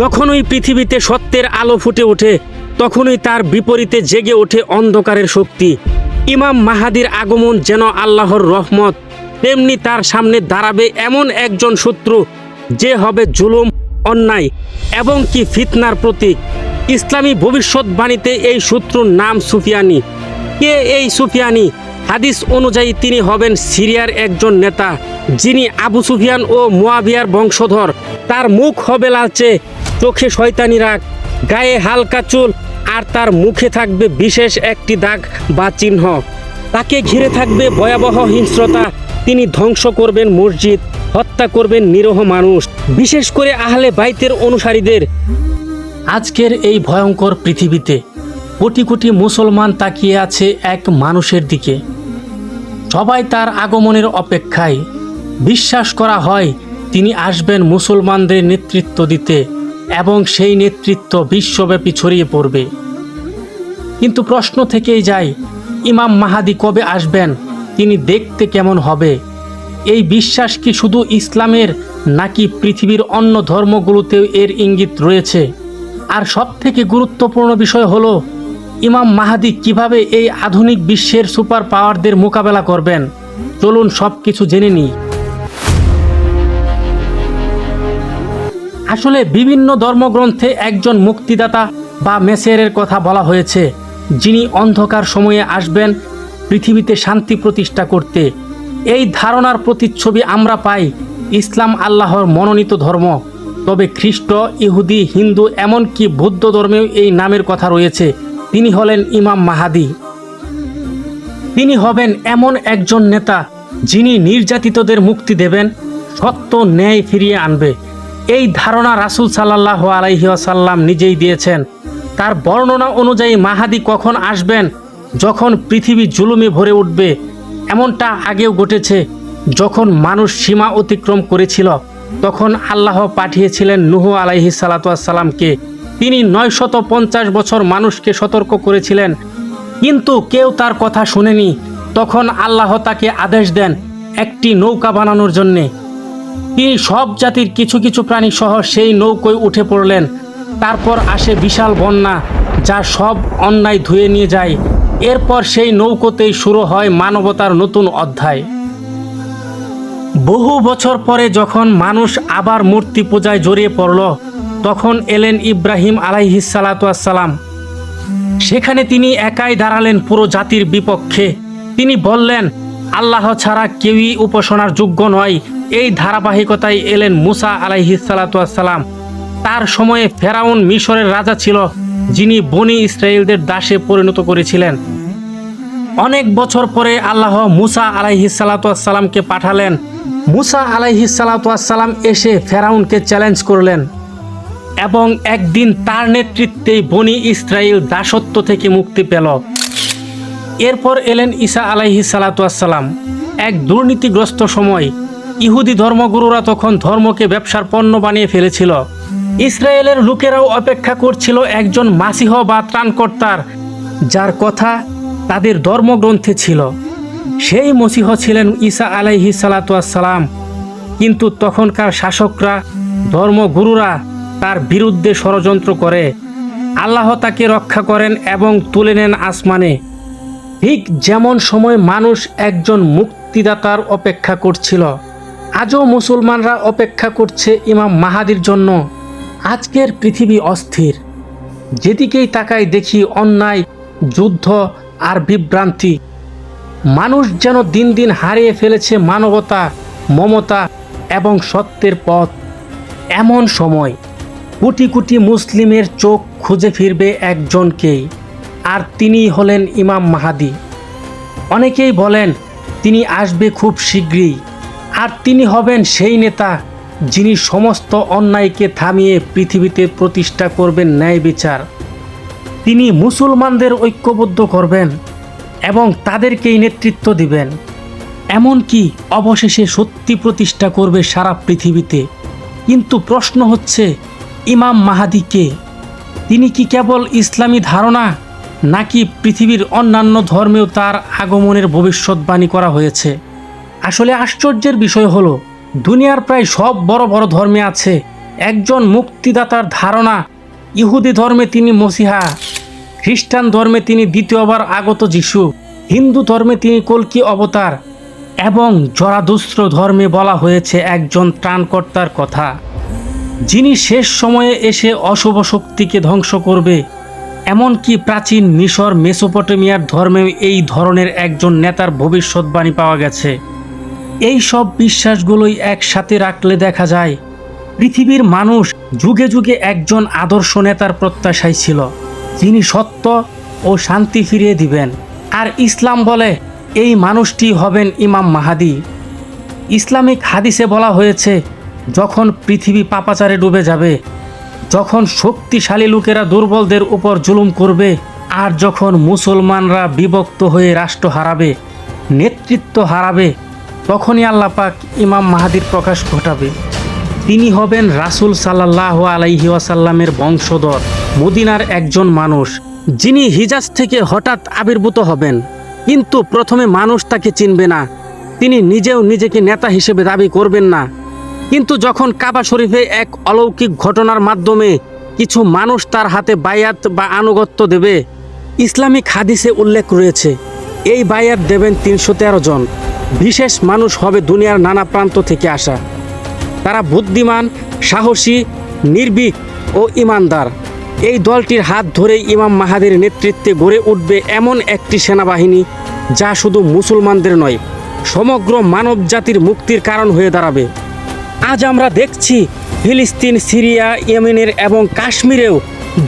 যখনই পৃথিবীতে সত্যের আলো ফুটে ওঠে, তখনই তার বিপরীতে জেগে ওঠে অন্ধকারের শক্তি। ইমাম মাহাদির আগমন যেন আল্লাহর রহমত, তেমনি তার সামনে দাঁড়াবে এমন একজন শত্রু যে হবে জুলুম, অন্যায় এবং কি ফিতনার প্রতীক। ইসলামী ভবিষ্যৎবাণীতে এই শত্রুর নাম সুফিয়ানি। কে এই সুফিয়ানি? হাদিস অনুযায়ী তিনি হবেন সিরিয়ার একজন নেতা, যিনি আবু সুফিয়ান ও মুয়াবিয়ার বংশধর। তার মুখ হবে লালচে চোখে শয়তানি রাগ, গায়ে হালকা চুল, আর তার মুখে থাকবে বিশেষ একটি দাগ বা চিহ্ন। তাকে ঘিরে থাকবে ভয়াবহ হিংস্রতা। তিনি ধ্বংস করবেন মসজিদ, হত্যা করবেন নিরহ মানুষ, বিশেষ করে আহলে বাইতের অনুসারীদের। আজকের এই ভয়ঙ্কর পৃথিবীতে কোটি কোটি মুসলমান তাকিয়ে আছে এক মানুষের দিকে। সবাই তার আগমনের অপেক্ষায়। বিশ্বাস করা হয়, তিনি আসবেন মুসলমানদের নেতৃত্ব দিতে। এবং সেই নেতৃত্ব বিশ্বব্যাপী ছড়িয়ে পড়বে। কিন্তু প্রশ্ন থেকেই যায়, ইমাম মাহাদি কবে আসবেন? তিনি দেখতে কেমন হবে? এই বিশ্বাস কি শুধু ইসলামের নাকি পৃথিবীর অন্য ধর্মগুলোতেও এর ইঙ্গিত রয়েছে? আর সবথেকে গুরুত্বপূর্ণ বিষয় হলো, ইমাম মাহাদি কীভাবে এই আধুনিক বিশ্বের সুপার পাওয়ারদের মোকাবেলা করবেন? চলুন সব কিছু জেনে নিই। আসলে বিভিন্ন ধর্মগ্রন্থে একজন মুক্তিদাতা বা মেসেরের কথা বলা হয়েছে, যিনি অন্ধকার সময়ে আসবেন পৃথিবীতে শান্তি প্রতিষ্ঠা করতে। এই ধারণার প্রতিচ্ছবি আমরা পাই, ইসলাম আল্লাহর মনোনীত ধর্ম। তবে খ্রিস্ট, ইহুদি, হিন্দু, এমনকি বৌদ্ধ ধর্মেও এই নামের কথা রয়েছে। তিনি হলেন ইমাম মাহাদি। তিনি হবেন এমন একজন নেতা, যিনি নির্যাতিতদের মুক্তি দেবেন, সত্য ন্যায় ফিরিয়ে আনবে। এই ধারণা রাসূল সাল্লাহ আলাইসাল্লাম নিজেই দিয়েছেন। তার বর্ণনা অনুযায়ী মাহাদি কখন আসবেন? যখন পৃথিবী জুলুমে ভরে উঠবে, এমনটা আগেও ঘটেছে। যখন মানুষ সীমা অতিক্রম করেছিল, তখন আল্লাহ পাঠিয়েছিলেন নুহ আলাইহি সালাতামকে তিনি নয়শত পঞ্চাশ বছর মানুষকে সতর্ক করেছিলেন। কিন্তু কেউ তার কথা শুনেনি। তখন আল্লাহ তাকে আদেশ দেন একটি নৌকা বানানোর জন্যে। তিনি সব জাতির কিছু কিছু প্রাণী সহ সেই নৌকোয় উঠে পড়লেন। তারপর আসে বিশাল বন্যা, যা সব অন্যায় ধুয়ে নিয়ে যায়। এরপর সেই নৌকোতেই শুরু হয় মানবতার নতুন অধ্যায়। বহু বছর পরে যখন মানুষ আবার মূর্তি পূজায় জড়িয়ে পড়ল, তখন এলেন ইব্রাহিম আলাইহিসালাতাম সেখানে তিনি একাই দাঁড়ালেন পুরো জাতির বিপক্ষে। তিনি বললেন, আল্লাহ ছাড়া কেউই উপাসনার যোগ্য নয়। এই ধারাবাহিকতায় এলেন মুসা আলাইহিসালাতাম তার সময়ে ফেরাউন মিশরের রাজা ছিল, যিনি বনি ইসরায়েলদের দাসে পরিণত করেছিলেন। অনেক বছর পরে আল্লাহ মুসা আলাইহিসালাতামকে পাঠালেন। মুসা আলাইহিসালাতাম এসে ফেরাউনকে চ্যালেঞ্জ করলেন এবং একদিন তার নেতৃত্বেই বনি ইসরায়েল দাসত্ব থেকে মুক্তি পেল। এরপর এলেন ঈসা আলাইহি সালাতাম এক দুর্নীতিগ্রস্ত সময় ইহুদি ধর্মগুরুরা তখন ধর্মকে ব্যবসার পণ্য বানিয়ে ফেলেছিল। ইসরায়েলের লোকেরাও অপেক্ষা করছিল একজন মাসিহ বা ত্রাণকর্তার, যার কথা তাদের ধর্মগ্রন্থে ছিল। সেই মসিহ ছিলেন ঈসা আলাইহি সালাতাম কিন্তু তখনকার শাসকরা, ধর্মগুরুরা তার বিরুদ্ধে ষড়যন্ত্র করে। আল্লাহ তাকে রক্ষা করেন এবং তুলে নেন আসমানে। ঠিক যেমন সময় মানুষ একজন মুক্তিদাতার অপেক্ষা করছিল। আজও মুসলমানরা অপেক্ষা করছে ইমাম মাহাদির জন্য। আজকের পৃথিবী অস্থির। যেদিকেই তাকাই দেখি অন্যায়, যুদ্ধ আর বিভ্রান্তি। মানুষ যেন দিন দিন হারিয়ে ফেলেছে মানবতা, মমতা এবং সত্যের পথ। এমন সময় কোটি কোটি মুসলিমের চোখ খুঁজে ফিরবে একজনকেই আর তিনি হলেন ইমাম মাহাদি। অনেকেই বলেন, তিনি আসবে খুব শীঘ্রই। আর তিনি হবেন সেই নেতা যিনি সমস্ত অন্যায়কে থামিয়ে পৃথিবীতে প্রতিষ্ঠা করবেন ন্যায় বিচার। তিনি মুসলমানদের ঐক্যবদ্ধ করবেন এবং তাদেরকেই নেতৃত্ব দিবেন। এমনকি অবশেষে সত্যি প্রতিষ্ঠা করবে সারা পৃথিবীতে। কিন্তু প্রশ্ন হচ্ছে, ইমাম মাহাদিকে তিনি কি কেবল ইসলামী ধারণা নাকি পৃথিবীর অন্যান্য ধর্মেও তার আগমনের ভবিষ্যৎবাণী করা হয়েছে? আসলে আশ্চর্যের বিষয় হলো, দুনিয়ার প্রায় সব বড় বড় ধর্মে আছে একজন মুক্তিদাতার ধারণা, ইহুদি ধর্মে তিনি মসিহা, খ্রিস্টান ধর্মে তিনি দ্বিতীয়বার আগত যিশু, হিন্দু ধর্মে তিনি কল্কি অবতার এবং জরাদুস্ত্র ধর্মে বলা হয়েছে একজন ত্রাণকর্তার কথা। যিনি শেষ সময়ে এসে অশুভ শক্তিকে ধ্বংস করবে, এমনকি প্রাচীন মিশর, মেসোপটেমিয়ার ধর্মে এই ধরনের একজন নেতার ভবিষ্যৎবাণী পাওয়া গেছে। এই সব বিশ্বাসগুলোই একসাথে রাখলে দেখা যায়, পৃথিবীর মানুষ যুগে যুগে একজন আদর্শ নেতার প্রত্যাশায় ছিল, যিনি সত্য ও শান্তি ফিরিয়ে দিবেন। আর ইসলাম বলে, এই মানুষটি হবেন ইমাম মাহাদি। ইসলামিক হাদিসে বলা হয়েছে, যখন পৃথিবী পাপাচারে ডুবে যাবে, যখন শক্তিশালী লোকেরা দুর্বলদের উপর জুলুম করবে, আর যখন মুসলমানরা বিভক্ত হয়ে রাষ্ট্র হারাবে, নেতৃত্ব হারাবে তখনই আল্লাহ পাক ইমাম মাহাদির প্রকাশ ঘটাবে। তিনি হবেন রাসূল সাল্লাহ আলাইহি ওয়াসাল্লামের বংশধর, মদিনার একজন মানুষ, যিনি হিজাজ থেকে হঠাৎ আবির্ভূত হবেন। কিন্তু প্রথমে মানুষ তাকে চিনবে না। তিনি নিজেও নিজেকে নেতা হিসেবে দাবি করবেন না। কিন্তু যখন কাবা শরীফে এক অলৌকিক ঘটনার মাধ্যমে কিছু মানুষ তার হাতে বায়াত বা আনুগত্য দেবে, ইসলামিক হাদিসে উল্লেখ রয়েছে, এই বায়াত দেবেন তিনশো তেরো জন। বিশেষ মানুষ হবে দুনিয়ার নানা প্রান্ত থেকে আসা। তারা বুদ্ধিমান, সাহসী, নির্ভীক ও ইমানদার। এই দলটির হাত ধরেই ইমাম মাহাদের নেতৃত্বে গড়ে উঠবে এমন একটি সেনাবাহিনী যা শুধু মুসলমানদের নয়, সমগ্র মানব জাতির মুক্তির কারণ হয়ে দাঁড়াবে। আজ আমরা দেখছি ফিলিস্তিন, সিরিয়া, ইয়েমেনের এবং কাশ্মীরেও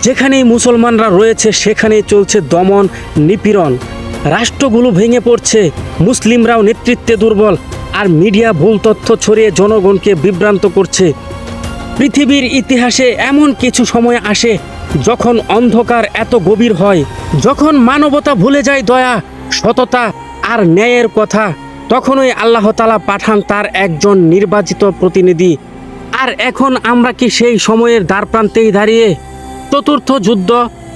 যেখানেই মুসলমানরা রয়েছে সেখানেই চলছে দমন নিপীড়ন। রাষ্ট্রগুলো ভেঙে পড়ছে, মুসলিমরাও নেতৃত্বে দুর্বল, আর মিডিয়া ভুল তথ্য ছড়িয়ে জনগণকে বিভ্রান্ত করছে। পৃথিবীর ইতিহাসে এমন কিছু সময় আসে যখন অন্ধকার এত গভীর হয়, যখন মানবতা ভুলে যায় দয়া, সততা আর ন্যায়ের কথা। তখনই আল্লাহ তালা পাঠান তার একজন নির্বাচিত প্রতিনিধি। আর এখন আমরা কি সেই সময়ের দ্বারপ্রান্তেই দাঁড়িয়ে? চতুর্থ যুদ্ধ,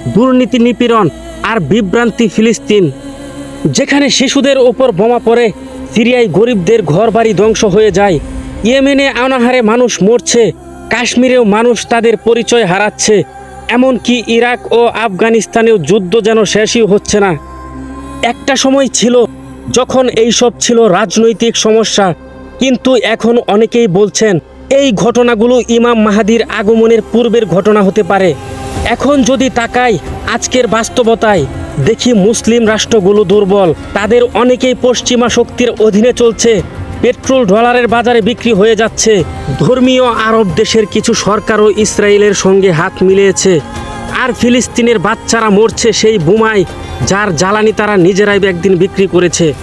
দুর্নীতি নিপীড়ন আর বিভ্রান্তি ফিলিস্তিন। যেখানে শিশুদের ওপর বোমা পড়ে, সিরিয়ায় গরিবদের ঘরবাড়ি ধ্বংস হয়ে যায়। ইয়েমেনে অনাহারে মানুষ মরছে, কাশ্মীরেও মানুষ তাদের পরিচয় হারাচ্ছে। এমনকি ইরাক ও আফগানিস্তানেও যুদ্ধ যেন শেষই হচ্ছে না। একটা সময় ছিল যখন এইসব ছিল রাজনৈতিক সমস্যা, কিন্তু এখন অনেকেই বলছেন, এই ঘটনাগুলো ইমাম মাহাদির আগমনের পূর্বের ঘটনা হতে পারে। এখন যদি তাকাই, আজকের বাস্তবতায় দেখি মুসলিম রাষ্ট্রগুলো দুর্বল। তাদের অনেকেই পশ্চিমা শক্তির অধীনে চলছে। পেট্রোল ডলারের বাজারে বিক্রি হয়ে যাচ্ছে। ধর্মীয় আরব দেশের কিছু সরকারও ইসরায়েলের সঙ্গে হাত মিলিয়েছে। আর ফিলিস্তিনের বাচ্চারা মরছে সেই বোমায়, যার জ্বালানি তারা নিজেরাই একদিন বিক্রি করেছে।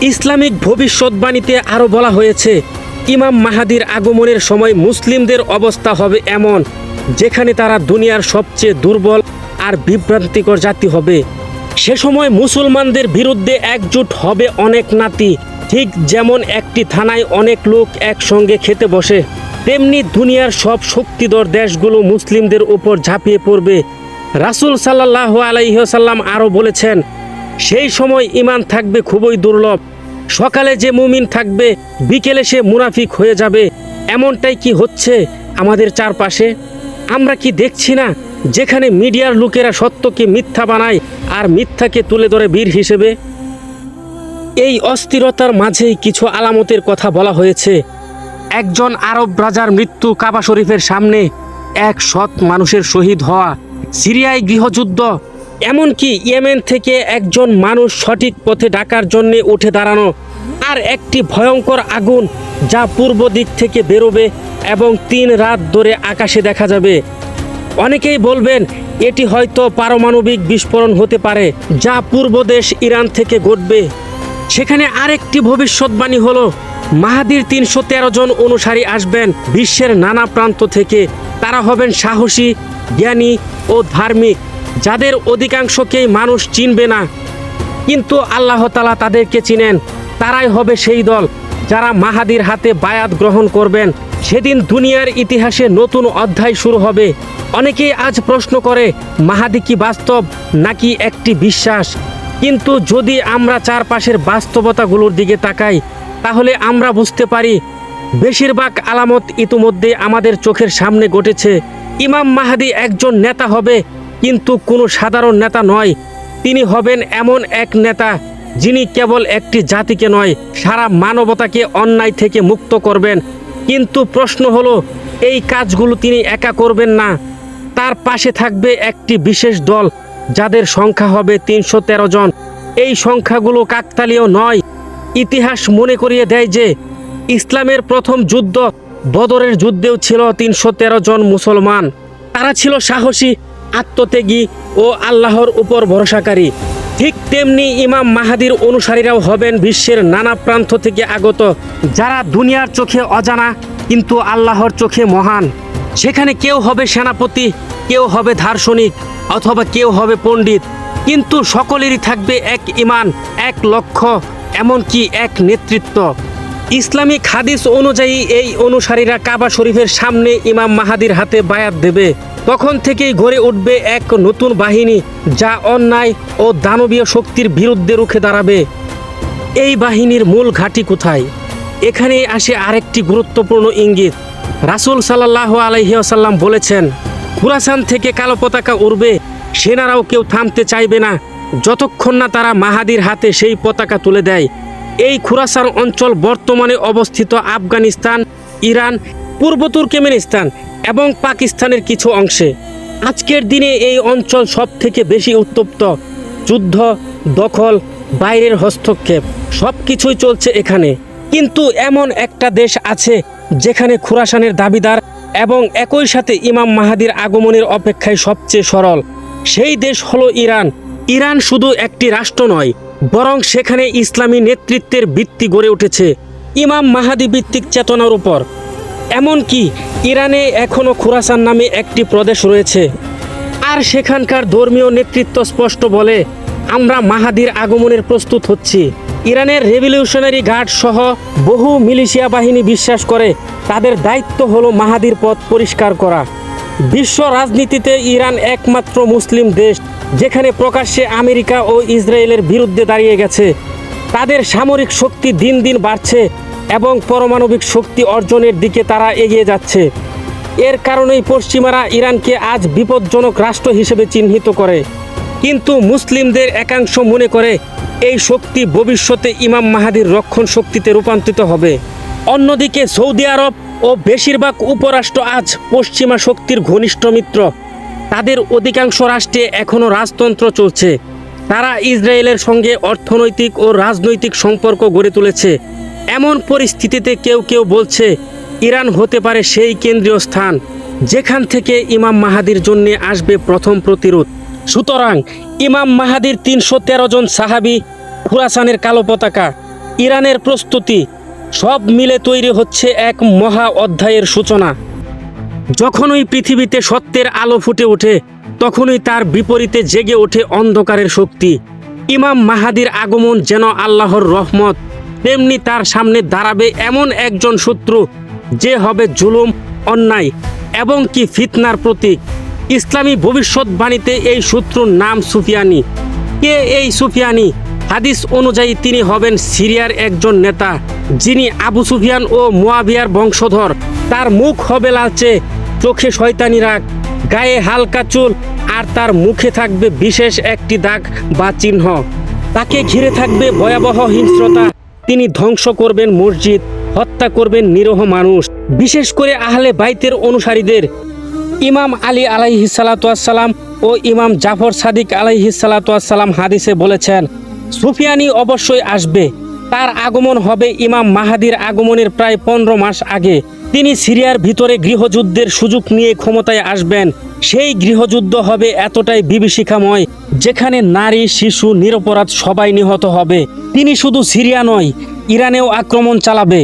ইসলামিক ভবিষ্যৎবাণীতে আরও বলা হয়েছে, ইমাম মাহাদির আগমনের সময় মুসলিমদের অবস্থা হবে এমন, যেখানে তারা দুনিয়ার সবচেয়ে দুর্বল আর বিভ্রান্তিকর জাতি হবে। সে সময় মুসলমানদের বিরুদ্ধে একজোট হবে অনেক নাতি। ঠিক যেমন একটি থানায় অনেক লোক একসঙ্গে খেতে বসে, তেমনি দুনিয়ার সব শক্তিধর দেশগুলো মুসলিমদের উপর ঝাঁপিয়ে পড়বে। রাসূল সাল্লাহ আলাইসাল্লাম আরও বলেছেন, সেই সময় ইমান থাকবে খুবই দুর্লভ। সকালে যে মুমিন থাকবে, বিকেলে সে মুনাফিক হয়ে যাবে। এমনটাই কি হচ্ছে আমাদের চারপাশে? আমরা কি দেখছি না যেখানে মিডিয়ার লোকেরা সত্যকে মিথ্যা বানায় আর মিথ্যাকে তুলে ধরে বীর হিসেবে, এই অস্থিরতার মাঝেই কিছু আলামতের কথা বলা হয়েছে। একজন আরব রাজার মৃত্যু কাবা শরীফের সামনে এক সৎ মানুষের শহীদ হওয়া সিরিয়ায় গৃহযুদ্ধ, এমনকি ইয়েমেন থেকে একজন মানুষ সঠিক পথে ডাকার জন্য উঠে দাঁড়ানো আর একটি ভয়ঙ্কর আগুন যা পূর্ব দিক থেকে বেরোবে এবং তিন রাত ধরে আকাশে দেখা যাবে। অনেকেই বলবেন, এটি হয়তো পারমাণবিক বিস্ফোরণ হতে পারে, যা পূর্ব দেশ ইরান থেকে ঘটবে। সেখানে আরেকটি ভবিষ্যৎবাণী হলো, মাহাদির তিনশো তেরো জন অনুসারী আসবেন বিশ্বের নানা প্রান্ত থেকে। তারা হবেন সাহসী, জ্ঞানী ও ধার্মিক, যাদের অধিকাংশকেই মানুষ চিনবে না। কিন্তু আল্লাহ তালা তাদেরকে চিনেন, তারাই হবে সেই দল যারা মাহাদির হাতে বায়াত গ্রহণ করবেন। সেদিন দুনিয়ার ইতিহাসে নতুন অধ্যায় শুরু হবে। অনেকেই আজ প্রশ্ন করে, মাহাদি কি বাস্তব নাকি একটি বিশ্বাস? কিন্তু যদি আমরা চারপাশের বাস্তবতাগুলোর দিকে তাকাই, তাহলে আমরা বুঝতে পারি, বেশিরভাগ আলামত ইতিমধ্যে আমাদের চোখের সামনে ঘটেছে। ইমাম মাহাদি একজন নেতা হবে, কিন্তু কোনো সাধারণ নেতা নয়। তিনি হবেন এমন এক নেতা, যিনি কেবল একটি জাতিকে নয়, সারা মানবতাকে অন্যায় থেকে মুক্ত করবেন। কিন্তু প্রশ্ন হলো, এই কাজগুলো তিনি একা করবেন না। তার পাশে থাকবে একটি বিশেষ দল, যাদের সংখ্যা হবে তিনশো তেরো জন। এই সংখ্যাগুলো কাকতালীয় নয়। ইতিহাস মনে করিয়ে দেয় যে, ইসলামের প্রথম যুদ্ধ বদরের যুদ্ধেও ছিল তিনশো তেরো জন মুসলমান। তারা ছিল সাহসী, আত্মত্যাগী ও আল্লাহর উপর ভরসাকারী। ঠিক তেমনি ইমাম মাহাদির অনুসারীরাও হবেন বিশ্বের নানা প্রান্ত থেকে আগত। যারা দুনিয়ার চোখে অজানা, কিন্তু আল্লাহর চোখে মহান। সেখানে কেউ হবে সেনাপতি, কেউ হবে দার্শনিক, অথবা কেউ হবে পণ্ডিত। কিন্তু সকলেরই থাকবে এক ইমান, এক লক্ষ্য, এমনকি এক নেতৃত্ব। ইসলামিক হাদিস অনুযায়ী এই অনুসারীরা কাবা শরীফের সামনে ইমাম মাহাদির হাতে বায়াত দেবে। তখন থেকেই গড়ে উঠবে এক নতুন বাহিনী যা অন্যায় ও দানবীয় শক্তির বিরুদ্ধে রুখে দাঁড়াবে। এই বাহিনীর মূল ঘাঁটি কোথায়? এখানে আসে আরেকটি গুরুত্বপূর্ণ ইঙ্গিত। রাসূল সাল্লাহ আলহিহাসাল্লাম বলেছেন, খুরাসান থেকে কালো পতাকা উড়বে, সেনারাও কেউ থামতে চাইবে না। যতক্ষণ না তারা মাহাদির হাতে সেই পতাকা তুলে দেয়। এই খুরাসান অঞ্চল বর্তমানে অবস্থিত আফগানিস্তান, ইরান, পূর্ব তুর্কমেনিস্তান এবং পাকিস্তানের কিছু অংশে। আজকের দিনে এই অঞ্চল সব থেকে বেশি উত্তপ্ত। যুদ্ধ, দখল, বাইরের হস্তক্ষেপ সব কিছুই চলছে এখানে। কিন্তু এমন একটা দেশ আছে যেখানে খুরাসানের দাবিদার এবং একই সাথে ইমাম মাহাদির আগমনের অপেক্ষায় সবচেয়ে সরল। সেই দেশ হলো ইরান। ইরান শুধু একটি রাষ্ট্র নয়, বরং সেখানে ইসলামী নেতৃত্বের ভিত্তি গড়ে উঠেছে। ইমাম মাহাদি ভিত্তিক চেতনার উপর এমনকি ইরানে এখনও খুরাসান নামে একটি প্রদেশ রয়েছে। আর সেখানকার ধর্মীয় নেতৃত্ব স্পষ্ট বলে, আমরা মাহাদির আগমনের প্রস্তুত হচ্ছি। ইরানের রেভলিউশনারি গার্ড সহ বহু মিলিশিয়া বাহিনী বিশ্বাস করে, তাদের দায়িত্ব হলো মাহাদির পথ পরিষ্কার করা। বিশ্ব রাজনীতিতে ইরান একমাত্র মুসলিম দেশ, যেখানে প্রকাশ্যে আমেরিকা ও ইসরায়েলের বিরুদ্ধে দাঁড়িয়ে গেছে। তাদের সামরিক শক্তি দিন দিন বাড়ছে এবং পারমাণবিক শক্তি অর্জনের দিকে তারা এগিয়ে যাচ্ছে। এর কারণেই পশ্চিমারা ইরানকে আজ বিপজ্জনক রাষ্ট্র হিসেবে চিহ্নিত করে। কিন্তু মুসলিমদের একাংশ মনে করে, এই শক্তি ভবিষ্যতে ইমাম মাহাদির রক্ষণ শক্তিতে রূপান্তরিত হবে। অন্যদিকে সৌদি আরব ও বেশিরভাগ উপরাষ্ট্র আজ পশ্চিমা শক্তির ঘনিষ্ঠ মিত্র। তাদের অধিকাংশ রাষ্ট্রে এখনও রাজতন্ত্র চলছে। তারা ইসরায়েলের সঙ্গে অর্থনৈতিক ও রাজনৈতিক সম্পর্ক গড়ে তুলেছে। এমন পরিস্থিতিতে কেউ কেউ বলছে, ইরান হতে পারে সেই কেন্দ্রীয় স্থান, যেখান থেকে ইমাম মাহাদির জন্য আসবে প্রথম প্রতিরোধ। সুতরাং ইমাম মাহাদির তিনশো তেরো জন সাহাবি, খুরাসানের কালো পতাকা, ইরানের প্রস্তুতি, সব মিলে তৈরি হচ্ছে এক মহা অধ্যায়ের সূচনা। যখনই পৃথিবীতে সত্যের আলো ফুটে ওঠে, তখনই তার বিপরীতে জেগে ওঠে অন্ধকারের শক্তি। ইমাম মাহাদির আগমন যেন আল্লাহর রহমত। তেমনি তার সামনে দাঁড়াবে এমন একজন শত্রু যে হবে জুলুম, অন্যায় এবং কি ফিতনার প্রতীক। ইসলামী ভবিষ্যৎবাণীতে এই শত্রুর নাম সুফিয়ানি। কে এই সুফিয়ানি? হাদিস অনুযায়ী তিনি হবেন সিরিয়ার একজন নেতা, যিনি আবু সুফিয়ান ও মুয়াবিয়ার বংশধর। তার মুখ হবে লালচে, চোখে শয়তানি রাগ, গায়ে হালকা চুল, আর তার মুখে থাকবে বিশেষ একটি দাগ বা চিহ্ন। তাকে ঘিরে থাকবে ভয়াবহ হিংস্রতা। তিনি ধ্বংস করবেন মসজিদ, হত্যা করবেন নিরহ মানুষ, বিশেষ করে আহলে বাইতের অনুসারীদের। ইমাম আলী আলাইহি সালাতাম ও ইমাম জাফর সাদিক আলাইহি সালাতাম হাদিসে বলেছেন, সুফিয়ানি অবশ্যই আসবে, তার আগমন হবে ইমাম মাহাদির আগমনের প্রায় পনেরো মাস আগে। তিনি সিরিয়ার ভিতরে গৃহযুদ্ধের সুযোগ নিয়ে ক্ষমতায় আসবেন। সেই গৃহযুদ্ধ হবে এতটাই বিভীষিকাময়, যেখানে নারী, শিশু, নিরপরাধ সবাই নিহত হবে। তিনি শুধু সিরিয়া নয়, ইরানেও আক্রমণ চালাবে।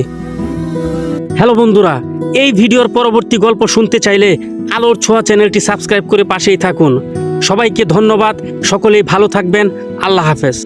হ্যালো বন্ধুরা, এই ভিডিওর পরবর্তী গল্প শুনতে চাইলে আলোর ছোঁয়া চ্যানেলটি সাবস্ক্রাইব করে পাশেই থাকুন। সবাইকে ধন্যবাদ, সকলেই ভালো থাকবেন, আল্লাহ হাফেজ।